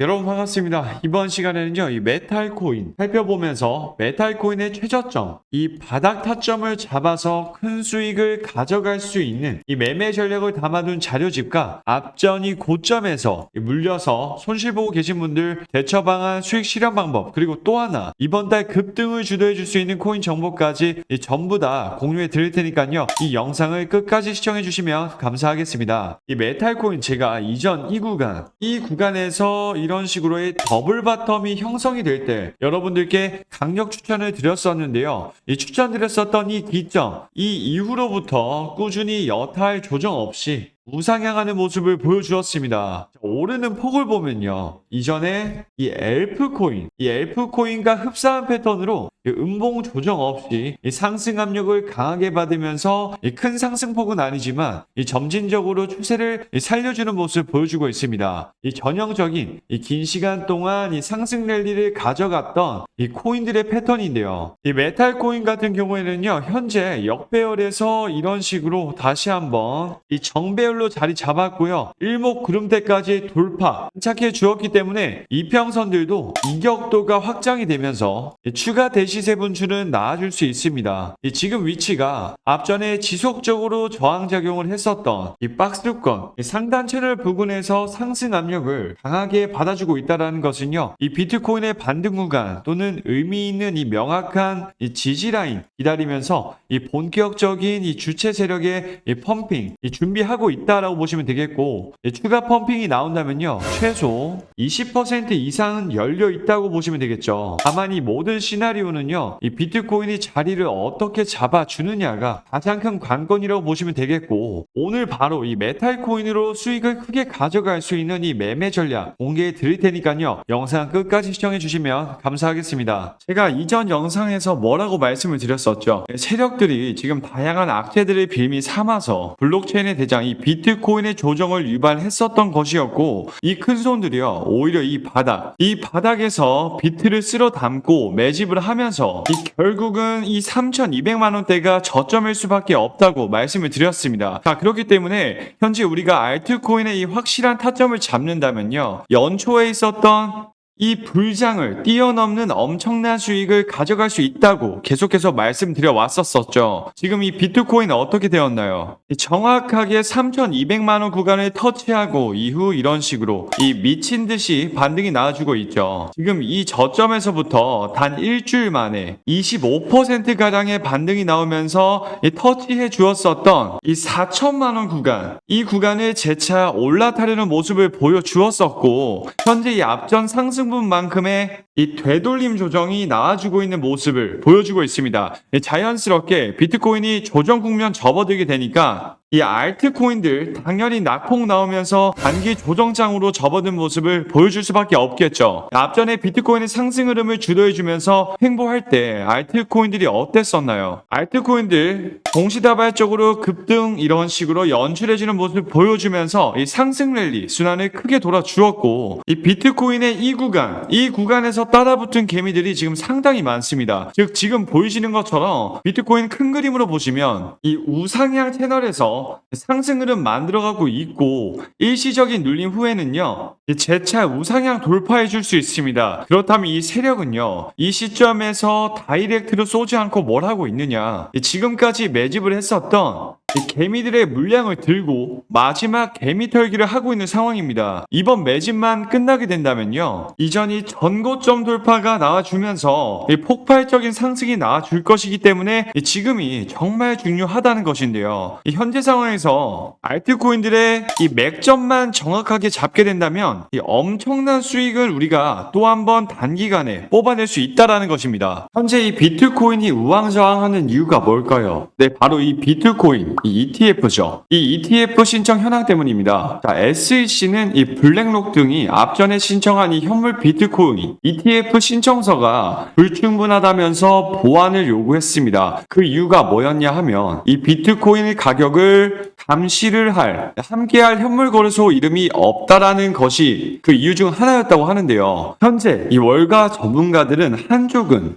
여러분 반갑습니다. 이번 시간에는요, 이 메탈 코인 살펴보면서 메탈 코인의 최저점, 이 바닥 타점을 잡아서 큰 수익을 가져갈 수 있는 이 매매 전략을 담아둔 자료집과 앞전이 고점에서 물려서 손실 보고 계신 분들 대처 방안, 수익 실현 방법, 그리고 또 하나 이번 달 급등을 주도해 줄 수 있는 코인 정보까지 이 전부 다 공유해 드릴 테니까요. 이 영상을 끝까지 시청해 주시면 감사하겠습니다. 이 메탈 코인 제가 이전 이 구간, 이 구간에서 이런 식으로의 더블 바텀이 형성이 될 때 여러분들께 강력 추천을 드렸었는데요. 이 추천드렸었던 이 기점, 이 이후로부터 꾸준히 여탈 조정 없이 우상향하는 모습을 보여주었습니다. 자, 오르는 폭을 보면요. 이전에 이 엘프 코인, 이 엘프 코인과 흡사한 패턴으로 이 음봉 조정 없이 이 상승 압력을 강하게 받으면서 이큰 상승폭은 아니지만 이 점진적으로 추세를 이 살려주는 모습을 보여주고 있습니다. 이 전형적인 이 긴 시간 동안 이 상승 랠리를 가져갔던 이 코인들의 패턴인데요. 이 메탈 코인 같은 경우에는요, 현재 역배열에서 이런 식으로 다시 한번 이 정배열 로 자리 잡았고요. 일목구름대까지 돌파, 착해 주었기 때문에 이평선들도 이격도가 확장이 되면서 이 추가 대시세 분출은 나아질 수 있습니다. 이 지금 위치가 앞전에 지속적으로 저항작용을 했었던 이 박스권, 이 상단 채널 부근에서 상승 압력을 강하게 받아주고 있다는 것은요, 이 비트코인의 반등 구간 또는 의미 있는 이 명확한 이 지지 라인 기다리면서 이 본격적인 이 주체 세력의 이 펌핑 이 준비하고 있다 라고 보시면 되겠고 이 추가 펌핑이 나온다면요 최소 20% 이상은 열려 있다고 보시면 되겠죠. 다만 이 모든 시나리오는요 이 비트코인이 자리를 어떻게 잡아주느냐가 가장 큰 관건이라고 보시면 되겠고 오늘 바로 이 메탈 코인으로 수익을 크게 가져갈 수 있는 이 매매 전략 공개해 드릴 테니까요 영상 끝까지 시청해 주시면 감사하겠습니다. 제가 이전 영상에서 뭐라고 말씀을 드렸었죠. 세력들이 지금 다양한 악재들을 빌미 삼아서 블록체인의 대장 이 비트코인의 조정을 유발했었던 것이었고 이 큰 손들이요 오히려 이 바닥 이 바닥에서 비트를 쓸어 담고 매집을 하면서 이 결국은 이 3,200만 원대가 저점일 수밖에 없다고 말씀을 드렸습니다. 자 그렇기 때문에 현재 우리가 알트코인의 이 확실한 타점을 잡는다면요 연초에 있었던 이 불장을 뛰어넘는 엄청난 수익을 가져갈 수 있다고 계속해서 말씀드려 왔었었죠. 지금 이 비트코인 어떻게 되었나요? 이 정확하게 3,200만 원 구간을 터치하고 이후 이런 식으로 이 미친 듯이 반등이 나와주고 있죠. 지금 이 저점에서부터 단 일주일 만에 25% 가량의 반등이 나오면서 이 터치해 주었었던 이 4천만 원 구간 이 구간을 재차 올라타려는 모습을 보여주었었고 현재 이 앞전 상승 분만큼의 이 되돌림 조정이 나와주고 있는 모습을 보여주고 있습니다. 예, 자연스럽게 비트코인이 조정 국면 접어들게 되니까 이 알트코인들 당연히 낙폭 나오면서 단기 조정장으로 접어든 모습을 보여줄 수밖에 없겠죠. 앞전에 비트코인의 상승 흐름을 주도해주면서 횡보할 때 알트코인들이 어땠었나요? 알트코인들 동시다발적으로 급등 이런 식으로 연출해주는 모습을 보여주면서 이 상승 랠리 순환을 크게 돌아주었고 이 비트코인의 이 구간 이 구간에서 따라붙은 개미들이 지금 상당히 많습니다. 즉 지금 보이시는 것처럼 비트코인 큰 그림으로 보시면 이 우상향 채널에서 상승 흐름 만들어가고 있고 일시적인 눌림 후에는요 이 재차 우상향 돌파해 줄 수 있습니다. 그렇다면 이 세력은요 이 시점에서 다이렉트로 쏘지 않고 뭘 하고 있느냐 이 지금까지 매집을 했었던 이 개미들의 물량을 들고 마지막 개미 털기를 하고 있는 상황입니다. 이번 매집만 끝나게 된다면요. 이전이 전고점 돌파가 나와주면서 이 폭발적인 상승이 나와줄 것이기 때문에 이 지금이 정말 중요하다는 것인데요. 이 현재 상황에서 알트코인들의 이 맥점만 정확하게 잡게 된다면 이 엄청난 수익을 우리가 또 한 번 단기간에 뽑아낼 수 있다라는 것입니다. 현재 이 비트코인이 우왕좌왕하는 이유가 뭘까요? 네, 바로 이 비트코인, 이 ETF죠. 이 ETF 신청 현황 때문입니다. 자, SEC는 이 블랙록 등이 앞전에 신청한 이 현물 비트코인 ETF 신청서가 불충분하다면서 보완을 요구했습니다. 그 이유가 뭐였냐 하면 이 비트코인의 가격을 감시를 할, 함께할 현물 거래소 이름이 없다라는 것이 그 이유 중 하나였다고 하는데요. 현재 이 월가 전문가들은 한쪽은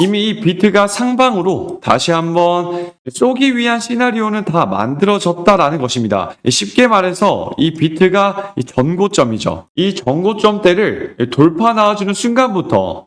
이미 이 비트가 상방으로 다시 한번 쏘기 위한 시나리오는 다 만들어졌다라는 것입니다. 쉽게 말해서 이 비트가 이 전고점이죠. 이 전고점 대를 돌파 나와주는 순간부터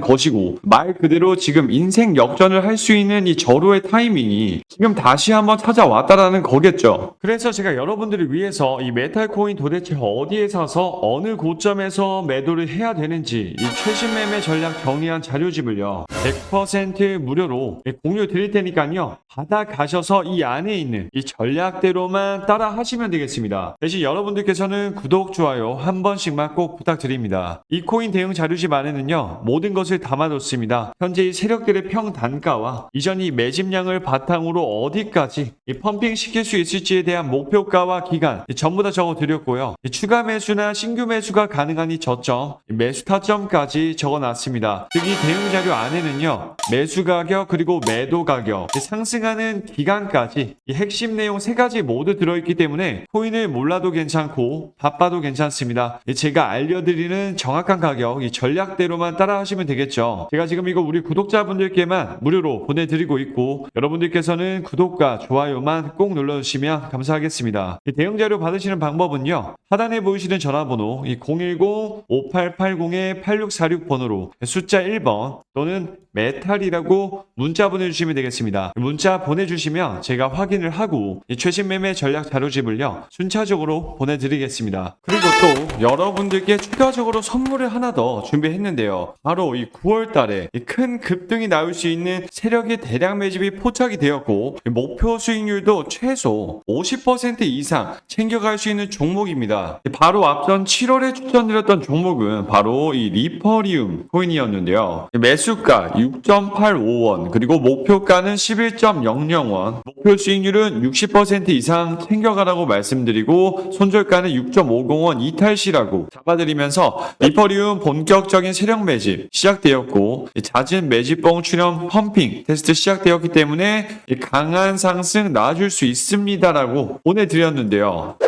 것이고 말 그대로 지금 인생 역전을 할 수 있는 이 절호의 타이밍이 지금 다시 한번 찾아왔다라는 거겠죠. 그래서 제가 여러분들을 위해서 이 메탈 코인 도대체 어디에 사서 어느 고점에서 매도를 해야 되는지 이 최신 매매 전략 정리한 자료집을요 100% 무료로 공유 드릴 테니까요 바닥 가셔서 이 안에 있는 이 전략대로만 따라 하시면 되겠습니다. 대신 여러분들께서는 구독, 좋아요 한 번씩만 꼭 부탁드립니다. 이 코인 대응 자료집 안에는요 모든 것을 담아뒀습니다. 현재 이 세력들의 평 단가와 이전 이 매집량을 바탕으로 어디까지 이 펌핑 시킬 수 있을지에 대한 목표가와 기간 이 전부 다 적어드렸고요. 이 추가 매수나 신규 매수가 가능한 이 저점, 이 매수 타점까지 적어놨습니다. 즉 이 대응 자료 안에는요 매수 가격 그리고 매도 가격, 이 상승하는 기간까지 이 핵심 내용 세 가지 모두 들어있기 때문에 코인을 몰라도 괜찮고 바빠도 괜찮습니다. 이 제가 알려드리는 정확한 가격 이 전략대로만 따라하시면 되겠죠. 제가 지금 이거 우리 구독자분들께만 무료로 보내드리고 있고 여러분들께서는 구독과 좋아요만 꼭 눌러주시면 감사하겠습니다. 이 대응 자료 받으시는 방법은요 하단에 보이시는 전화번호 이010-5880-8646 번호로 숫자 1번 또는 메탈이라고 문자 보내주시면 되겠습니다. 문자 보내주시면 제가 확인을 하고 이 최신 매매 전략 자료집을요 순차적으로 보내드리겠습니다. 그리고 또 여러분들께 추가적으로 선물을 하나 더 준비했는데요. 바로 이 9월 달에 큰 급등이 나올 수 있는 세력의 대량 매집이 포착이 되었고 목표 수익률도 최소 50% 이상 챙겨갈 수 있는 종목입니다. 바로 앞선 7월에 추천드렸던 종목은 바로 이 리퍼리움 코인이었는데요. 매수가 6.85원 그리고 목표가는 11.00원 목표 수익률은 60% 이상 챙겨가라고 말씀드리고 손절가는 6.50원 이탈시라고 잡아드리면서 리퍼리움 본격적인 세력 매집 시작되었고 잦은 매집봉 출현 펌핑 테스트 시작되었기 때문에 강한 상승 나와줄 수 있습니다라고 보내드렸는데요.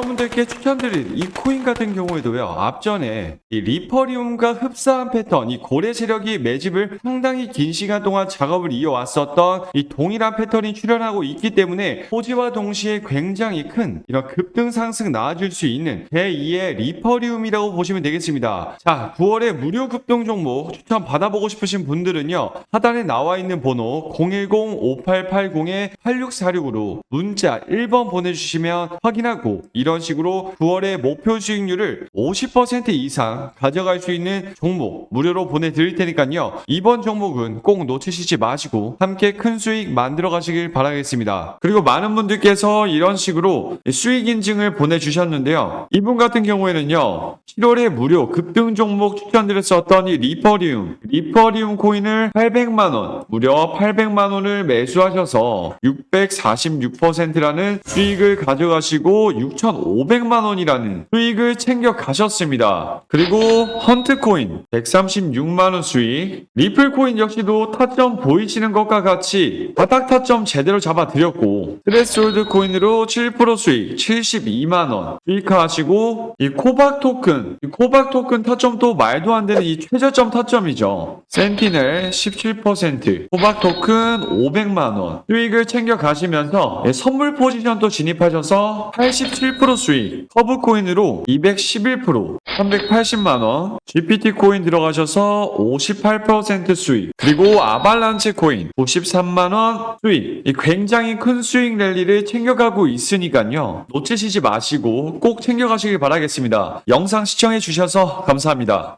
분들께 추천드릴 이 코인 같은 경우에도요 앞전에 이 리퍼리움과 흡사한 패턴 이 고래 세력이 매집을 상당히 긴 시간 동안 작업을 이어왔었던 이 동일한 패턴이 출현하고 있기 때문에 호지와 동시에 굉장히 큰 이런 급등 상승 나와줄 수 있는 제2의 리퍼리움이라고 보시면 되겠습니다. 자 9월에 무료 급등 종목 추천 받아보고 싶으신 분들은요 하단에 나와 있는 번호 010-5880-8646으로 문자 1번 보내주시면 확인하고 이런 식으로 9월에 목표 수익률을 50% 이상 가져갈 수 있는 종목 무료로 보내드릴 테니까요. 이번 종목은 꼭 놓치시지 마시고 함께 큰 수익 만들어 가시길 바라겠습니다. 그리고 많은 분들께서 이런 식으로 수익 인증을 보내주셨는데요. 이분 같은 경우에는요 7월에 무료 급등 종목 추천드렸었던 이 리퍼리움 리퍼리움 코인을 800만원 무려 800만원을 매수하셔서 646%라는 수익을 가져가시고 6,500만 원이라는 수익을 챙겨 가셨습니다. 그리고 헌트 코인 136만 원 수익 리플 코인 역시도 타점 보이시는 것과 같이 바닥 타점 제대로 잡아드렸고 트레스홀드 코인으로 7% 수익 72만 원 수익하시고 이 코박 토큰 이 코박 토큰 타점도 말도 안 되는 이 최저점 타점이죠. 센티넬 17% 호박 토큰 500만 원 수익을 챙겨 가시면서 예, 선물 포지션도 진입하셔서 87% 수익 커브 코인으로 211% 380만원 GPT 코인 들어가셔서 58% 수익 그리고 아발란체 코인 93만원 수익. 이 굉장히 큰 수익 랠리를 챙겨가고 있으니까요. 놓치시지 마시고 꼭 챙겨가시길 바라겠습니다. 영상 시청해 주셔서 감사합니다